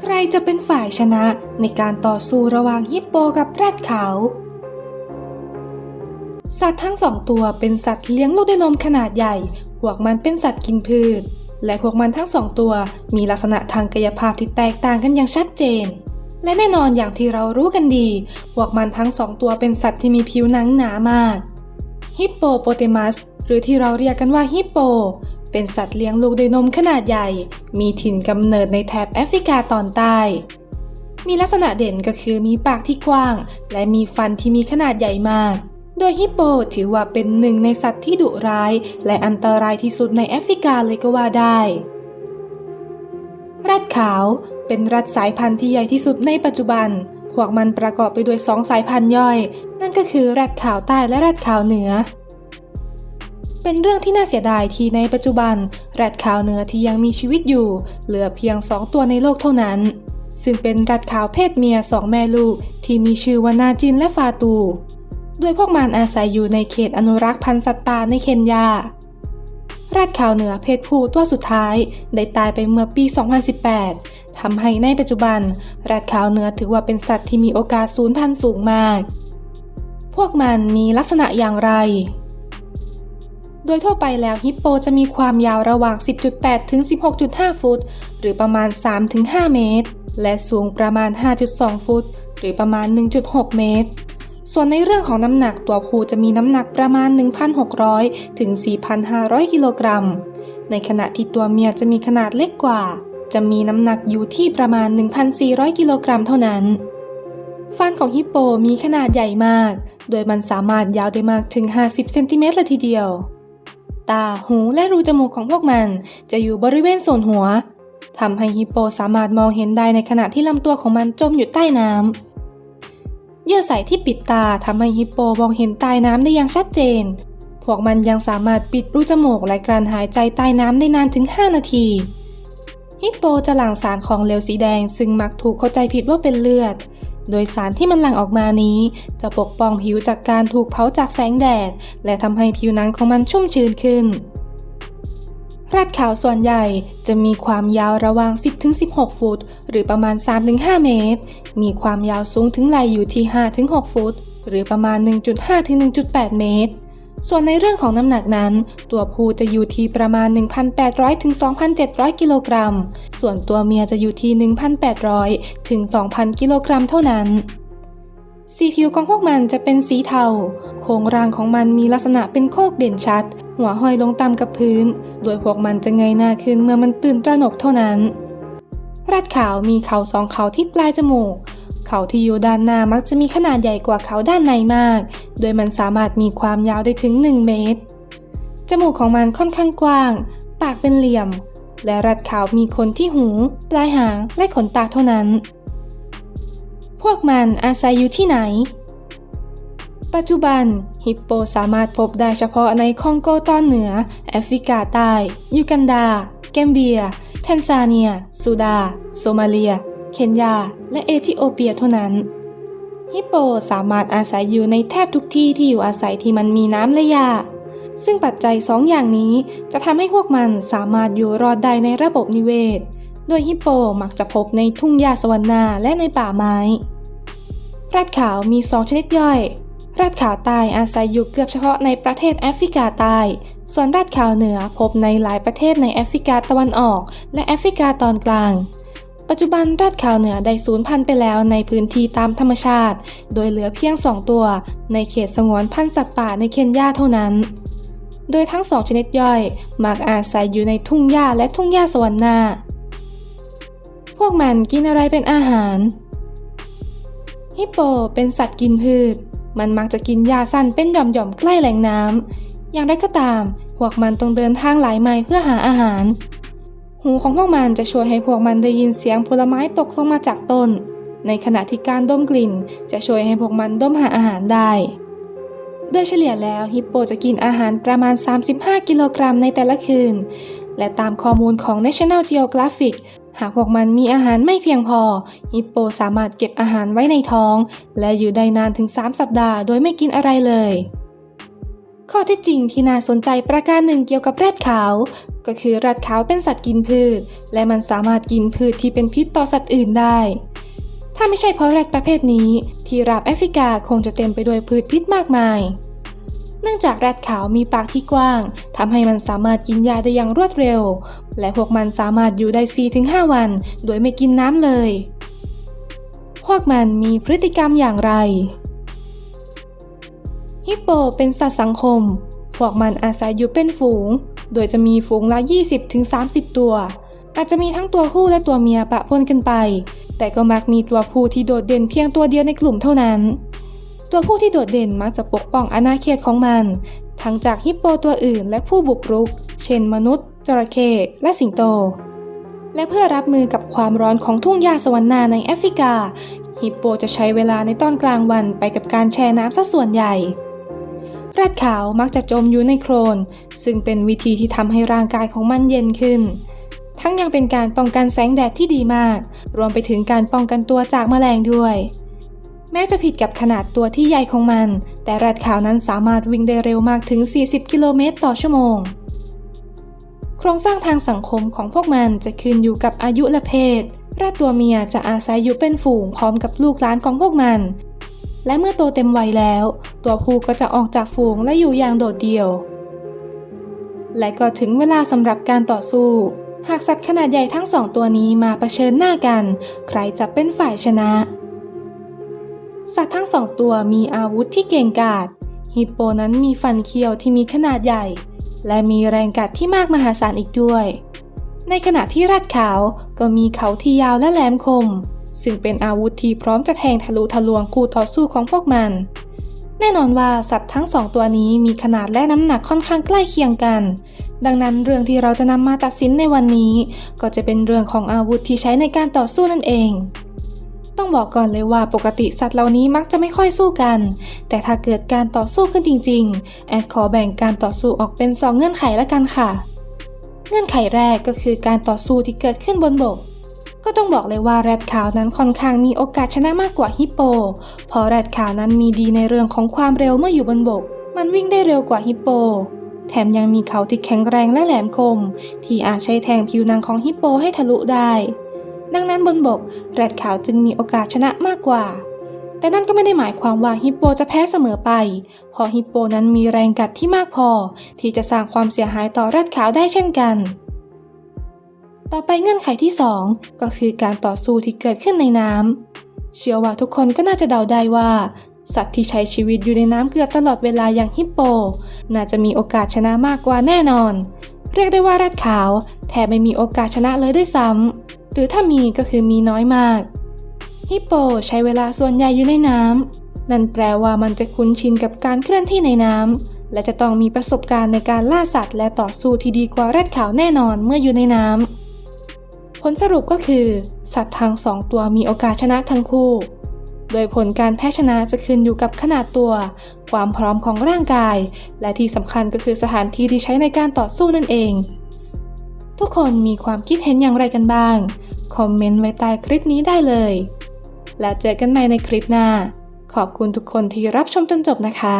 ใครจะเป็นฝ่ายชนะในการต่อสู้ระหว่างฮิปโปกับแรดขาว สัตว์ทั้งสองตัวเป็นสัตว์เลี้ยงลูกด้วยนมขนาดใหญ่ พวกมันเป็นสัตว์กินพืช และพวกมันทั้งสองตัวมีลักษณะทางกายภาพที่แตกต่างกันอย่างชัดเจน และแน่นอนอย่างที่เรารู้กันดี พวกมันทั้งสองตัวเป็นสัตว์ที่มีผิวหนังหนามาก ฮิปโปโปเตมัส หรือที่เราเรียกกันว่าฮิปโป เป็นสัตว์เลี้ยงลูกด้วยนมขนาดใหญ่ มีถิ่นกำเนิดในแถบแอฟริกาตอนใต้ มีลักษณะเด่นก็คือมีปากที่กว้าง และมีฟันที่มีขนาดใหญ่มาก โดยฮิปโปถือว่าเป็นหนึ่งในสัตว์ที่ดุร้าย และอันตรายที่สุดในแอฟริกาเลยก็ว่าได้แรดขาวเป็นแรดสายพันธุ์ที่ใหญ่ที่สุดในปัจจุบัน พวกมันประกอบไปด้วยสองสายพันธุ์ย่อย นั่นก็คือแรดขาวใต้และแรดขาวเหนือ เป็นเรื่องที่น่าเสียดายที่ในปัจจุบัน แรดขาวเหนือที่ยังมีชีวิตอยู่ เหลือเพียงสองตัวในโลกเท่านั้น ซึ่งเป็นแรดขาวเพศเมียสองแม่ลูก ที่มีชื่อว่านาจินและฟาตู โดยพวกมันอาศัยอยู่ในเขตอนุรักษ์พันธุ์สัตว์ป่าในเคนยาแรดขาวเหนือเพศผู้ตัวสุดท้าย ได้ตายไปเมื่อปี 2018 ทำให้ในปัจจุบัน แรดขาวเหนือถือว่าเป็นสัตว์ที่มีโอกาสสูญพันธุ์สูงมาก พวกมันมีลักษณะอย่างไร โดยทั่วไปแล้วฮิปโปจะมีความยาวระหว่าง 10.8 ถึง 16.5 ฟุต หรือประมาณ3ถึง5เมตร และสูงประมาณ 5.2 ฟุต หรือประมาณ 1.6 เมตร ส่วนในเรื่องของน้ำหนักตัวผู้จะมีน้ำหนักประมาณ 1,600 ถึง 4,500 กิโลกรัม ในขณะที่ตัวเมียจะมีขนาดเล็กกว่า จะมีน้ำหนักอยู่ที่ประมาณ 1,400 กิโลกรัมเท่านั้น ฟันของฮิปโปมีขนาดใหญ่มาก โดยมันสามารถยาวได้มากถึง 50 เซนติเมตรเลยทีเดียว ตา หู และรูจมูกของพวกมัน จะอยู่บริเวณส่วนหัว ทำให้ฮิปโปสามารถมองเห็นได้ในขณะที่ลำตัวของมันจมอยู่ใต้น้ำ เยื่อใสที่ปิดตาทำให้ฮิปโปมองเห็นใต้น้ำได้อย่างชัดเจน พวกมันยังสามารถปิดรูจมูกและกลั้นหายใจใต้น้ำได้นานถึง 5 นาทีฮิปโปจะหลั่งสารของเหลวสีแดงซึ่งมักถูกเข้าใจผิดว่าเป็นเลือด โดยสารที่มันหลั่งออกมานี้ จะปกป้องผิวจากการถูกเผาจากแสงแดด และทำให้ผิวหนังของมันชุ่มชื้นขึ้นแรดขาวส่วนใหญ่จะมีความยาวระหว่าง 10-16 ฟุต หรือประมาณ 3-5 เมตร มีความยาวสูงถึงไหลอยู่ที่ 5-6 ฟุต หรือประมาณ 1.5-1.8 เมตร ส่วนในเรื่องของน้ำหนักนั้น ตัวผู้จะอยู่ที่ประมาณ 1,800-2,700 กิโลกรัม ส่วนตัวเมียจะอยู่ที่ 1,800 ถึง 2,000 กิโลกรัมเท่านั้น สีผิวของพวกมันจะเป็นสีเทา โครงร่างของมันมีลักษณะเป็นโคกเด่นชัด หัวห้อยลงต่ำกับพื้น โดยพวกมันจะเงยหน้าขึ้นเมื่อมันตื่นตระหนกเท่านั้นแรดขาวมีเขาสองเขาที่ปลายจมูกเขาที่อยู่ด้านหน้ามักจะมีขนาดใหญ่กว่าเขาด้านในมาก โดยมันสามารถมีความยาวได้ถึง 1 เมตร จมูกของมันค่อนข้างกว้าง ปากเป็นเหลี่ยม และแรดขาวมีขนที่หู ปลายหาง และขนตาเท่านั้น พวกมันอาศัยอยู่ที่ไหน ปัจจุบัน ฮิปโปสามารถพบได้เฉพาะในคองโกตอนเหนือ แอฟริกาใต้ ยูกันดา แกมเบีย แทนซาเนีย ซูดา โซมาเลีย เคนยา และเอธิโอเปียเท่านั้นฮิปโปสามารถอาศัยอยู่ในแทบทุกที่ที่อยู่อาศัยที่มันมีน้ำและหญ้า ซึ่งปัจจัยสองอย่างนี้จะทำให้พวกมันสามารถอยู่รอดได้ในระบบนิเวศ โดยฮิปโปมักจะพบในทุ่งหญ้าสวรรณาและในป่าไม้แรดขาวมีสองชนิดย่อยแรดขาวใต้อาศัยอยู่เกือบเฉพาะในประเทศแอฟริกาใต้ ส่วนแรดขาวเหนือพบในหลายประเทศในแอฟริกาตะวันออก และแอฟริกาตอนกลางปัจจุบันแรดขาวเหนือได้สูญพันธุ์ไปแล้วในพื้นที่ตามธรรมชาติ โดยเหลือเพียงสองตัว ในเขตสงวนพันธุ์สัตว์ป่าในเคนยาเท่านั้น โดยทั้งสองชนิดย่อยมักอาศัยอยู่ในทุ่งหญ้าและทุ่งหญ้าสวรรณาพวกมันกินอะไรเป็นอาหาร ฮิปโปเป็นสัตว์กินพืช มันมักจะกินหญ้าสั้นเป็นหย่อมๆใกล้แหล่งน้ำ อย่างไรก็ตาม พวกมันต้องเดินทางหลายไมล์เพื่อหาอาหาร หูของพวกมันจะช่วยให้พวกมันได้ยินเสียงผลไม้ตกลงมาจากต้น ในขณะที่การดมกลิ่นจะช่วยให้พวกมันดมหาอาหารได้ โดยเฉลี่ยแล้วฮิปโปจะกินอาหารประมาณ 35 กิโลกรัมในแต่ละคืน และตามข้อมูลของ National Geographic หากพวกมันมีอาหารไม่เพียงพอ ฮิปโปสามารถเก็บอาหารไว้ในท้อง และอยู่ได้นานถึง 3 สัปดาห์โดยไม่กินอะไรเลย ข้อท็จจริงที่น่าสนใจประการหนึ่งเกี่ยวกับแรดขาว ก็คือแรดขาวเป็นสัตว์กินพืช และมันสามารถกินพืชที่เป็นพิษต่อสัตว์อื่นได้ ถ้าไม่ใช่เพราะแรดประเภทนี้ ที่ราบแอฟริกาคงจะเต็มไปด้วยพืชพิษมากมาย เนื่องจากแรดขาวมีปากที่กว้างทำให้มันสามารถกินยาได้อย่างรวดเร็ว และพวกมันสามารถอยู่ได้ 4-5 วัน โดยไม่กินน้ำเลย พวกมันมีพฤติกรรมอย่างไร ฮิปโปเป็นสัตว์สังคม พวกมันอาศัยอยู่เป็นฝูง โดยจะมีฝูงละ 20-30 ตัว อาจจะมีทั้งตัวผู้และตัวเมียปะปนกันไป แต่ก็มักมีตัวผู้ที่โดดเด่นเพียงตัวเดียวในกลุ่มเท่านั้น ตัวผู้ที่โดดเด่นมักจะปกป้องอาณาเขตของมัน ทั้งจากฮิปโปตัวอื่นและผู้บุกรุก เช่นมนุษย์ จระเข้และสิงโต และเพื่อรับมือกับความร้อนของทุ่งหญ้าสวรรค์นาในแอฟริกา ฮิปโปจะใช้เวลาในตอนกลางวันไปกับการแช่น้ำซะส่วนใหญ่แรดขาวมักจะจมอยู่ในโคลนซึ่งเป็นวิธีที่ทำให้ร่างกายของมันเย็นขึ้น ทั้งยังเป็นการป้องกันแสงแดดที่ดีมาก รวมไปถึงการป้องกันตัวจากแมลงด้วย แม้จะผิดกับขนาดตัวที่ใหญ่ของมัน แต่แรดขาวนั้นสามารถวิ่งได้เร็วมากถึง 40 กิโลเมตรต่อชั่วโมง โครงสร้างทางสังคมของพวกมันจะขึ้นอยู่กับอายุและเพศ แรดตัวเมียจะอาศัยอยู่เป็นฝูงพร้อมกับลูกหลานของพวกมัน และเมื่อโตเต็มวัยแล้ว ตัวผู้ก็จะออกจากฝูงและอยู่อย่างโดดเดี่ยว และก็ถึงเวลาสำหรับการต่อสู้ หากสัตว์ขนาดใหญ่ทั้งสองตัวนี้มาเผชิญหน้ากัน ใครจะเป็นฝ่ายชนะ สัตว์ทั้งสองตัวมีอาวุธที่เก่งกาจ ฮิปโปนั้นมีฟันเคี้ยวที่มีขนาดใหญ่ และมีแรงกัดที่มากมหาศาลอีกด้วย ในขณะที่รัดขาวก็มีเขาที่ยาวและแหลมคม ซึ่งเป็นอาวุธที่พร้อมจะแทงทะลุทะลวงคู่ต่อสู้ของพวกมัน แน่นอนว่าสัตว์ทั้งสองตัวนี้มีขนาดและน้ำหนักค่อนข้างใกล้เคียงกัน ดังนั้นเรื่องที่เราจะนำมาตัดสินในวันนี้ ก็จะเป็นเรื่องของอาวุธที่ใช้ในการต่อสู้นั่นเอง ต้องบอกก่อนเลยว่าปกติสัตว์เหล่านี้มักจะไม่ค่อยสู้กัน แต่ถ้าเกิดการต่อสู้ขึ้นจริง ๆ แอดขอแบ่งการต่อสู้ออกเป็น 2 เงื่อนไขละกันค่ะ เงื่อนไขแรกก็คือการต่อสู้ที่เกิดขึ้นบนบก ก็ต้องบอกเลยว่าแรดขาวนั้นค่อนข้างมีโอกาสชนะมากกว่าฮิปโป เพราะแรดขาวนั้นมีดีในเรื่องของความเร็วเมื่ออยู่บนบก มันวิ่งได้เร็วกว่าฮิปโป แถมยังมีเขาที่แข็งแรงและแหลมคม ที่อาจใช้แทงผิวหนังของฮิปโปให้ทะลุได้ ดังนั้นบนบก แรดขาวจึงมีโอกาสชนะมากกว่า แต่นั่นก็ไม่ได้หมายความว่าฮิปโปจะแพ้เสมอไป เพราะฮิปโปนั้นมีแรงกัดที่มากพอ ที่จะสร้างความเสียหายต่อแรดขาวได้เช่นกัน ต่อไปเงื่อนไขที่ 2 ก็คือการต่อสู้ที่เกิดขึ้นในน้ำ เชื่อว่าทุกคนก็น่าจะเดาได้ว่า สัตว์ที่ใช้ชีวิตอยู่ในน้ำเกือบตลอดเวลาอย่างฮิปโป น่าจะมีโอกาสชนะมากกว่าแน่นอน เรียกได้ว่าแรดขาวแทบไม่มีโอกาสชนะเลยด้วยซ้ำหรือถ้ามีก็คือมีน้อยมากฮิปโปใช้เวลาส่วนใหญ่อยู่ในน้ำนั่นแปลว่ามันจะคุ้นชินกับการเคลื่อนที่ในน้ำและจะต้องมีประสบการณ์ในการล่าสัตว์ และต่อสู้ที่ดีกว่าแรดขาวแน่นอนเมื่ออยู่ในน้ำ ลสรุปก็คือ สัตว์ทั้งสองตัวมีโอกาสชนะทั้งคู่ โดยผลการแพ้ชนะจะขึ้นอยู่กับขนาดตัว ความพร้อมของร่างกาย และที่สำคัญก็คือสถานที่ที่ใช้ในการต่อสู้นั่นเอง ทุกคนมีความคิดเห็นอย่างไรกันบ้าง คอมเมนต์ไว้ใต้คลิปนี้ได้เลย แล้วเจอกันใหม่ในคลิปหน้า ขอบคุณทุกคนที่รับชมจนจบนะคะ